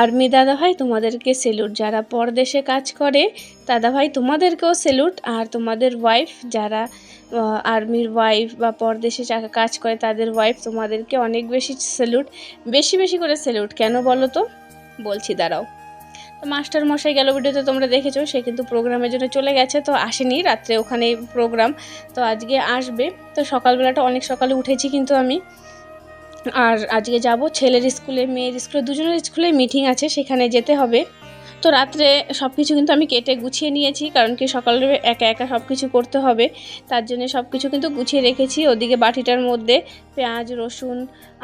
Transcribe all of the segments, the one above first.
Army দাদাভাই তোমাদেরকে salute, যারা পরদেশে কাজ করে, দাদাভাই তোমাদেরকেও সেলুট, আর তোমাদের ওয়াইফ যারা আর্মির ওয়াইফ বা পরদেশে কাজ করে, তাদের ওয়াইফ তোমাদেরকে অনেক বেশি সেলুট, বেশি বেশি করে সেলুট। কেন বলো তো? বলছি, দাঁড়াও। তো মাস্টার মশাই গেল ভিডিওতে, তোমরা দেখেছ, সে কিন্তু প্রোগ্রামের জন্য চলে গেছে, তো আসেনি, রাত্রে ওখানে প্রোগ্রাম, তো আজকে আসবে। তো সকালবেলাটা অনেক সকালে উঠেছি কিন্তু আমি। আর আজকে যাব ছেলের স্কুলে মেয়ের স্কুলে দুজনের স্কুলে মিটিং আছে সেখানে যেতে হবে। তো রাত্রে সব কিছু কিন্তু আমি কেটে গুছিয়ে নিয়েছি, কারণ কি সকালে একা একা সব কিছু করতে হবে। তার জন্য সব কিছু কিন্তু গুছিয়ে রেখেছি। ওদিকে বাটিটার মধ্যে পেঁয়াজ, রসুন,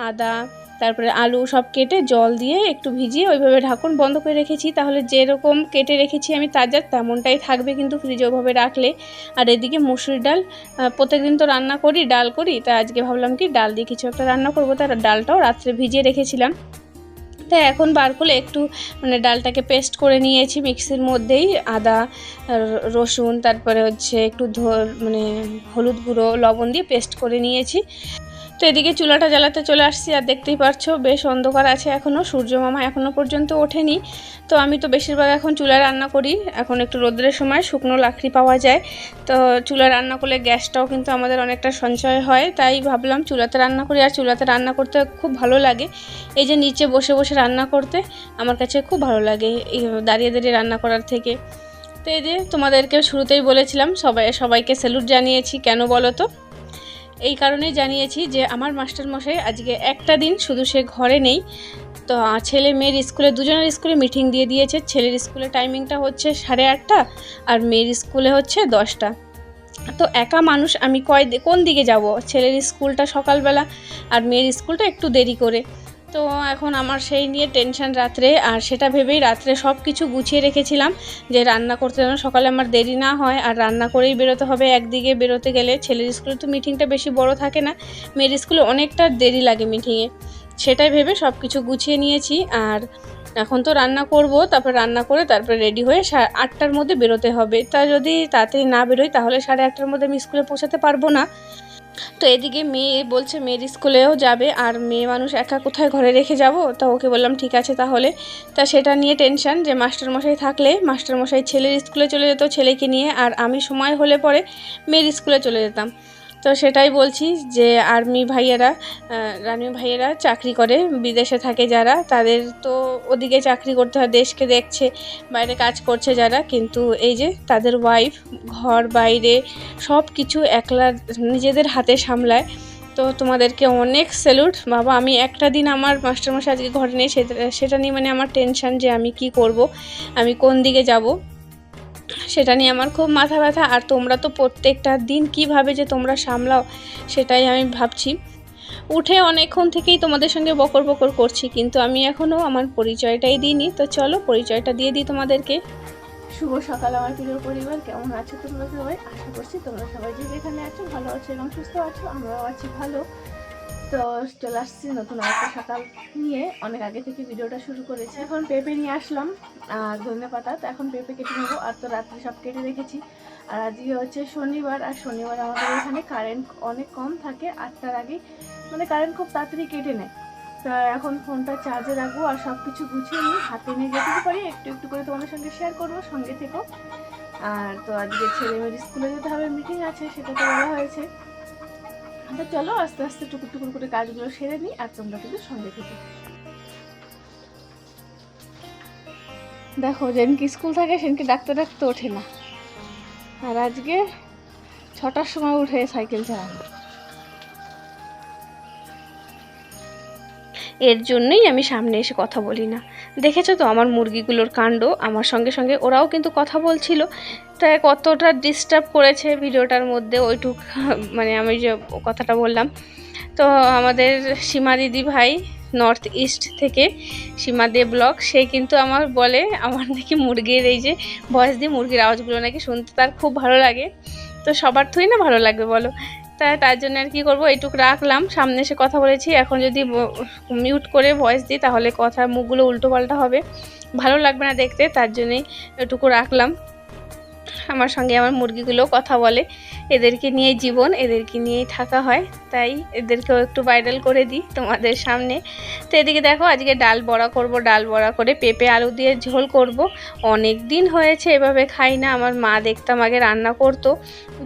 আদা, তারপরে আলু সব কেটে জল দিয়ে একটু ভিজিয়ে ওইভাবে ঢাকন বন্ধ করে রেখেছি। তাহলে যেরকম কেটে রেখেছি আমি তাজা, তেমনটাই থাকবে কিন্তু ফ্রিজে ওভাবে রাখলে। আর এদিকে মুসুর ডাল প্রত্যেকদিন তো রান্না করি, ডাল করি, তা আজকে ভাবলাম কি ডাল দিয়ে কিছু একটা রান্না করব। তার ডালটাও রাত্রে ভিজিয়ে রেখেছিলাম। তাই এখন বার করলে একটু মানে ডালটাকে পেস্ট করে নিয়েছি মিক্সির মধ্যেই, আদা রসুন, তারপরে হচ্ছে একটু মানে হলুদ গুঁড়ো, লবণ দিয়ে পেস্ট করে নিয়েছি। তো এদিকে চুলাটা জ্বালাতে চলে আসছি আর দেখতেই পারছ, বেশ অন্ধকার আছে এখনও সূর্য মামা এখনও পর্যন্ত ওঠেনি। তো আমি তো বেশিরভাগ এখন চুলায় রান্না করি, এখন একটু রোদ্রের সময় শুকনো লাকড়ি পাওয়া যায়। তো চুলায় রান্না করলে গ্যাসটাও কিন্তু আমাদের অনেকটা সঞ্চয় হয়, তাই ভাবলাম চুলাতে রান্না করি, আর চুলাতে রান্না করতে খুব ভালো লাগে। এই যে নিচে বসে বসে রান্না করতে আমার কাছে খুব ভালো লাগে, এই দাঁড়িয়ে দাঁড়িয়ে রান্না করার থেকে। তো এই যে তোমাদেরকে শুরুতেই বলেছিলাম, সবাই, সবাইকে স্যালুট জানিয়েছি, কেন বলো তো? এই কারণে জানিয়েছি যে আমার মাস্টারমশাই আজকে একটা দিন শুধু সে ঘরে নেই। তো ছেলে মেয়ের স্কুলে, দুজনের স্কুলে মিটিং দিয়ে দিয়েছে। ছেলের স্কুলে টাইমিংটা হচ্ছে সাড়ে আটটা আর মেয়ের স্কুলে হচ্ছে দশটা। তো, একা মানুষ আমি কয় কোন দিকে যাব? ছেলের স্কুলটা সকালবেলা আর মেয়ের স্কুলটা একটু দেরি করে। তো এখন আমার সেই নিয়ে টেনশন রাত্রে, আর সেটা ভেবেই রাত্রে সব কিছু গুছিয়ে রেখেছিলাম যে রান্না করতে যেন সকালে আমার দেরি না হয়, আর রান্না করেই বেরোতে হবে। একদিকে বেরোতে গেলে ছেলের স্কুলে তো মিটিংটা বেশি বড় থাকে না, মেয়ের স্কুলে অনেকটা দেরি লাগে মিটিংয়ে সেটাই ভেবে সব কিছু গুছিয়ে নিয়েছি, আর এখন তো রান্না করব, তারপর রান্না করে তারপরে রেডি হয়ে আটটার মধ্যে বেরোতে হবে। তা যদি তাড়াতাড়ি না বেরোই, তাহলে সাড়ে আটটার মধ্যে আমি স্কুলে পৌঁছাতে পারব না। তো এদিকে মেয়ে বলছে মেয়ের স্কুলেও যাবে আর মেয়ে মানুষ একা কোথায় ঘরে রেখে যাব? তা ওকে বললাম, ঠিক আছে তাহলে। তা সেটা নিয়ে টেনশন যে মাস্টারমশাই থাকলে, মাস্টারমশাই ছেলের স্কুলে চলে যেত ছেলেকে নিয়ে, আর আমি সময় হলে পরে মেয়ের স্কুলে চলে যেতাম। তো সেটাই বলছি যে আর্মি ভাইয়েরা রানি ভাইয়েরা চাকরি করে, বিদেশে থাকে যারা, তাদের তো ওদিকে চাকরি করতে হয়, দেশকে দেখছে, বাইরে কাজ করছে যারা, কিন্তু এই যে তাদের ওয়াইফ ঘর, বাইরে সব কিছু একলা নিজেদের হাতে সামলায়। তো তোমাদেরকে অনেক স্যালুট বাবা, আমি একটা দিন আমার মাস্টারমশাই আজকে ঘরে নেই, সেটা সেটা নিয়ে মানে আমার টেনশন যে আমি কি করব, আমি কোন দিকে যাব। সেটা নিয়ে আমার খুব মাথা ব্যথা। আর তোমরা তো প্রত্যেকটা দিন কীভাবে যে তোমরা সামলাও, সেটাই আমি ভাবছি। উঠে অনেকক্ষণ থেকেই তোমাদের সঙ্গে বকর বকর করছি, কিন্তু আমি এখনও আমার পরিচয়টাই দিইনি। তো চলো, পরিচয়টা দিয়ে দিই তোমাদেরকে। শুভ সকাল আমার প্রিয় পরিবার, কেমন আছো তোমরা সবাই? আশা করছি তোমরা সবাই যে যেখানে আছো, ভালো আছো এবং সুস্থ আছো, আমরাও আছি ভালো। তো চলে আসছি নতুন একটা সকাল নিয়ে। অনেক আগে থেকে ভিডিওটা শুরু করেছি। এখন পেঁপে নিয়ে আসলাম আর ধনে পাতা। তো এখন পেঁপে কেটে নেব। আর তো রাত্রে সব কেটে রেখেছি। আর আজকে হচ্ছে শনিবার, আর শনিবার আমাদের এখানে কারেন্ট অনেক কম থাকে। আটটার আগে মানে কারেন্ট খুব তাড়াতাড়ি কেটে নেয়। তা এখন ফোনটা চার্জে রাখব আর সব কিছু গুছিয়ে নিই হাতে নিয়ে যেতে পারি, একটু একটু করে তোমাদের সঙ্গে শেয়ার করব, সঙ্গে থেকো। আর তো আজকে ছেলে মেয়ের স্কুলে যেতে হবে মিটিং আছে সেটা তো বলা হয়েছে। তো চলো আস্তে আস্তে টুকুর টুকুর করে কাজগুলো সেরে নিই আর তোমরা কিন্তু সঙ্গে থেকে। দেখো যেদিনকে স্কুল থাকে সেদিনকে ডাকতে ডাকতে ওঠে না। আর আজকে ছটার সময় উঠে সাইকেল চালানো। এর জন্যই আমি সামনে এসে কথা বলি না। দেখেছ তো আমার মুরগিগুলোর কাণ্ড? আমার সঙ্গে সঙ্গে ওরাও কিন্তু কথা বলছিল। তাই কতটা ডিস্টার্ব করেছে ভিডিওটার মধ্যে ওইটুক মানে আমি যে কথাটা বললাম। তো আমাদের সীমা দিদি ভাই নর্থ ইস্ট থেকে সীমা দে ব্লক, সে কিন্তু আমার বলে, আমার নাকি মুরগির এই যে ভয়েস দিয়ে মুরগির আওয়াজগুলো নাকি শুনতে তার খুব ভালো লাগে। তো সবার থুই না ভালো লাগবে বলো? তা তার জন্য আর কি করব, এইটুক রাখলাম। সামনে এসে কথা বলেছি, এখন যদি মিউট করে ভয়েস দিই তাহলে কথা মুখগুলো উল্টো পাল্টা হবে। ভালো লাগবে না দেখতে, তার জন্যই এটুকু রাখলাম। আমার সঙ্গে আমার মুরগিগুলো কথা বলে। এদেরকে নিয়ে জীবন, এদেরকে নিয়েই থাকা হয়। তাই এদেরকেও একটু ভাইরাল করে দিই তোমাদের সামনে। তো এদিকে দেখো, আজকে ডাল বড়া করব, ডাল বড়া করে পেঁপে, আলু দিয়ে ঝোল করব। অনেক দিন হয়েছে এভাবে খাই না, আমার মা দেখতাম আগে রান্না করতো,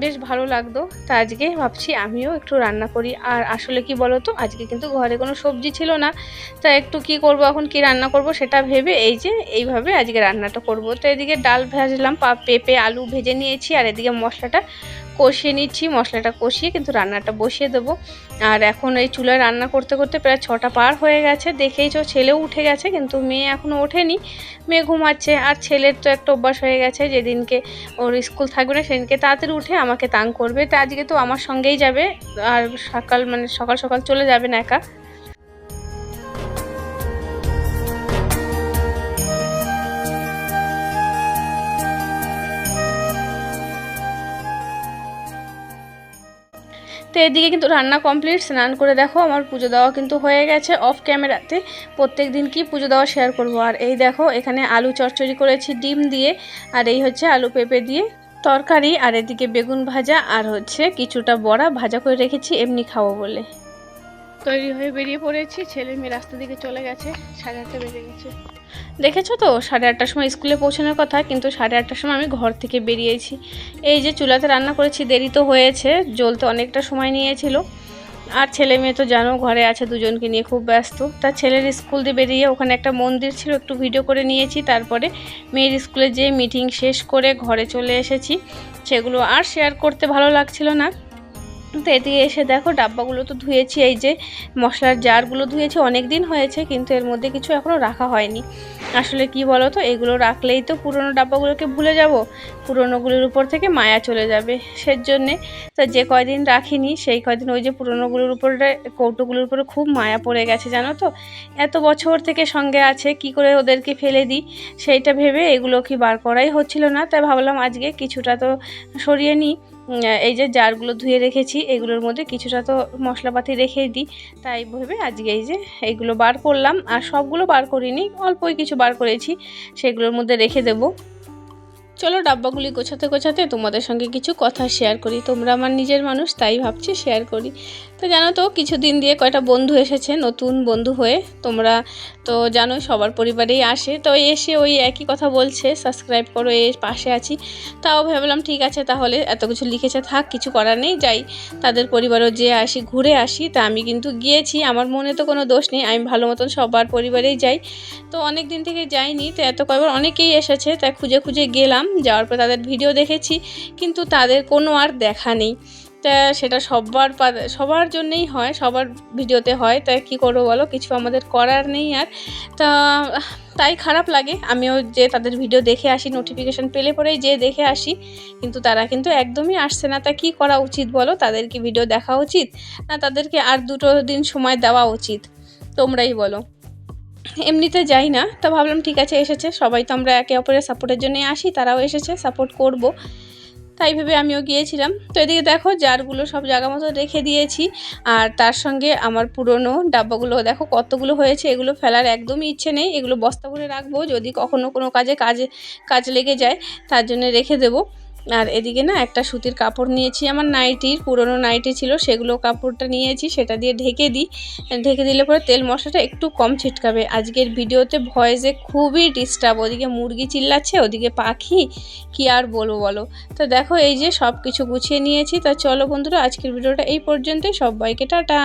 বেশ ভালো লাগতো। তা আজকে ভাবছি আমিও একটু রান্না করি। আর আসলে কি বলো তো আজকে কিন্তু ঘরে কোনো সবজি ছিল না। তা একটু কি করব, এখন কি রান্না করব সেটা ভেবে এই যে এইভাবে আজকে রান্নাটা করব। তো এদিকে ডাল ভাজলাম পেঁপে, আলু ভেজে নিয়েছি। আর এদিকে মশলাটা কষিয়ে নিচ্ছি, মশলাটা কষিয়ে কিন্তু রান্নাটা বসিয়ে দেবো। আর এখন এই চুলায় রান্না করতে করতে প্রায় ছটা পার হয়ে গেছে। দেখেই দেখেইছো ছেলেও উঠে গেছে, কিন্তু মেয়ে এখনও ওঠেনি। মেয়ে ঘুমাচ্ছে আর ছেলের তো একটা অভ্যাস হয়ে গেছে, যেদিনকে ওর স্কুল থাকবে না সেদিনকে তাড়াতাড়ি উঠে আমাকে তাং করবে। তা আজকে তো আমার সঙ্গেই যাবে, আর সকাল মানে সকাল সকাল চলে যাবে না একা। তো এদিকে কিন্তু রান্না কমপ্লিট স্নান করে দেখো, আমার পুজো দেওয়া কিন্তু হয়ে গেছে অফ ক্যামেরাতে প্রত্যেক দিন কি পুজো দেওয়া শেয়ার করব? আর এই দেখো, এখানে আলু চচ্চড়ি করেছি, ডিম দিয়ে, আর এই হচ্ছে আলু পেঁপে দিয়ে তরকারি, আর এদিকে বেগুন ভাজা, আর হচ্ছে কিছুটা বড়া ভাজা করে রেখেছি, এমনি খাব বলে। তৈরি হয়ে বেরিয়ে পড়েছি। ছেলে মেয়ে রাস্তা দিকে চলে গেছে, সাড়ে আটটা বেজে গেছে। দেখেছ তো? সাড়ে আটটার সময় স্কুলে পৌঁছানোর কথা, কিন্তু সাড়ে আটটার সময় আমি ঘর থেকে বেরিয়েছি। এই যে চুলাতে রান্না করেছি, দেরি তো হয়েছে, জ্বলতে অনেকটা সময় নিয়েছিল। আর ছেলে মেয়ে তো জানো, ঘরে আছে দুজনকে নিয়ে খুব ব্যস্ত। তার ছেলের স্কুল দিয়ে বেরিয়ে ওখানে একটা মন্দির ছিল, একটু ভিডিও করে নিয়েছি। তারপরে মেয়ের স্কুলে যেয়ে মিটিং শেষ করে ঘরে চলে এসেছি, সেগুলো আর শেয়ার করতে ভালো লাগছিল না। তো এদিকে এসে দেখো, ডাব্বাগুলো তো ধুয়েছি, এই যে মশলার জারগুলো ধুয়েছি অনেক দিন হয়েছে কিন্তু এর মধ্যে কিছু এখনও রাখা হয়নি। আসলে কি বলো তো এগুলো রাখলেই তো পুরনো ডাব্বাগুলোকে ভুলে যাব, পুরনোগুলোর উপর থেকে মায়া চলে যাবে সের জন্যে তো যে কয়দিন রাখিনি, সেই কয়দিন ওই যে পুরনোগুলোর উপরে, কৌটোগুলোর উপরে খুব মায়া পড়ে গেছে, জানো তো? এত বছর থেকে সঙ্গে আছে, কি করে ওদেরকে ফেলে দিই? সেইটা ভেবে এগুলো কি বার করাই হচ্ছিল না, তাই ভাবলাম আজকে কিছুটা তো সরিয়ে নিই। এই যে জারগুলো ধুয়ে রেখেছি, এগুলোর মধ্যে কিছুটা তো মশলাপাতি রেখে দিই। তাই ভেবে আজকে এই যে এইগুলো বার করলাম। আর সবগুলো বার করিনি, অল্পই কিছু বার করেছি, সেগুলোর মধ্যে রেখে দেবো। চলো ডাব্বাগুলি গোছাতে গোছাতে তোমাদের সঙ্গে কিছু কথা শেয়ার করি। তোমরা আমার নিজের মানুষ, তাই ভাবছি শেয়ার করি। তো জানো তো, কিছুদিন দিয়ে কয়টা বন্ধু এসেছে, নতুন বন্ধু হয়ে। তোমরা তো জানো সবার পরিবারেই আসে। তো এসে ওই একই কথা বলছে সাবস্ক্রাইব করো, এ পাশে আছি। তাও ভাবলাম, ঠিক আছে, তাহলে এত কিছু লিখেছে থাক, কিছু করার নেই, যাই। তাদের পরিবারও যে আসি, ঘুরে আসি, তা আমি কিন্তু গিয়েছি। আমার মনে তো কোনো দোষ নেই, আমি ভালো মতন সবার পরিবারেই যাই। তো অনেক দিন থেকে যাইনি, তো এত কয়বার অনেকেই এসেছে তাই খুঁজে খুঁজে গেলাম যাওয়ার পর তাদের ভিডিও দেখেছি, কিন্তু তাদের কোনো আর দেখা নেই। তা সেটা সবার সবার জন্যেই হয়, সবার ভিডিওতে হয় তাই কী করব বলো? কিছু আমাদের করার নেই আর। তা তাই খারাপ লাগে। আমিও যে তাদের ভিডিও দেখে আসি নোটিফিকেশান পেলে পরেই যে দেখে আসি, কিন্তু তারা কিন্তু একদমই আসছে না। তা কী করা উচিত বলো? তাদেরকে ভিডিও দেখা উচিত? না তাদেরকে আর দুটো দিন সময় দেওয়া উচিত? তোমরাই বলো। এমনিতে যাই না, তা ভাবলাম ঠিক আছে, এসেছে। সবাই তো আমরা একে অপরের সাপোর্টের জন্যই আসি, তারাও এসেছে, সাপোর্ট করব। তাই ভেবে আমিও গিয়েছিলাম। তো এদিকে দেখো, জারগুলো সব জায়গা মতো রেখে দিয়েছি। আর তার সঙ্গে আমার পুরনো ডাব্বাগুলো, দেখো কতগুলো হয়েছে, এগুলো ফেলার একদমই ইচ্ছে নেই। এগুলো বস্তা ভরে রাখব, যদি কখনো কোনো কাজে কাজে, কাজ লেগে যায়, তার জন্য রেখে দেবো। আর এদিকে না একটা সুতির কাপড় নিয়েছি, আমার নাইটির, পুরনো নাইটি ছিল, সেগুলো কাপড়টা নিয়েছি, সেটা দিয়ে ঢেকে দিই। ঢেকে দিলে পরে তেল মশলাটা একটু কম ছিটকাবে। আজকের ভিডিওতে ভয়েসে খুবই ডিস্টার্ব, ওদিকে মুরগি চিল্লাচ্ছে, ওদিকে পাখি, কি আর বলব বলো? তো দেখো এই যে সব কিছু গুছিয়ে নিয়েছি, তা চলো বন্ধুরা, আজকের ভিডিওটা এই পর্যন্তই, সবাইকে টাটা।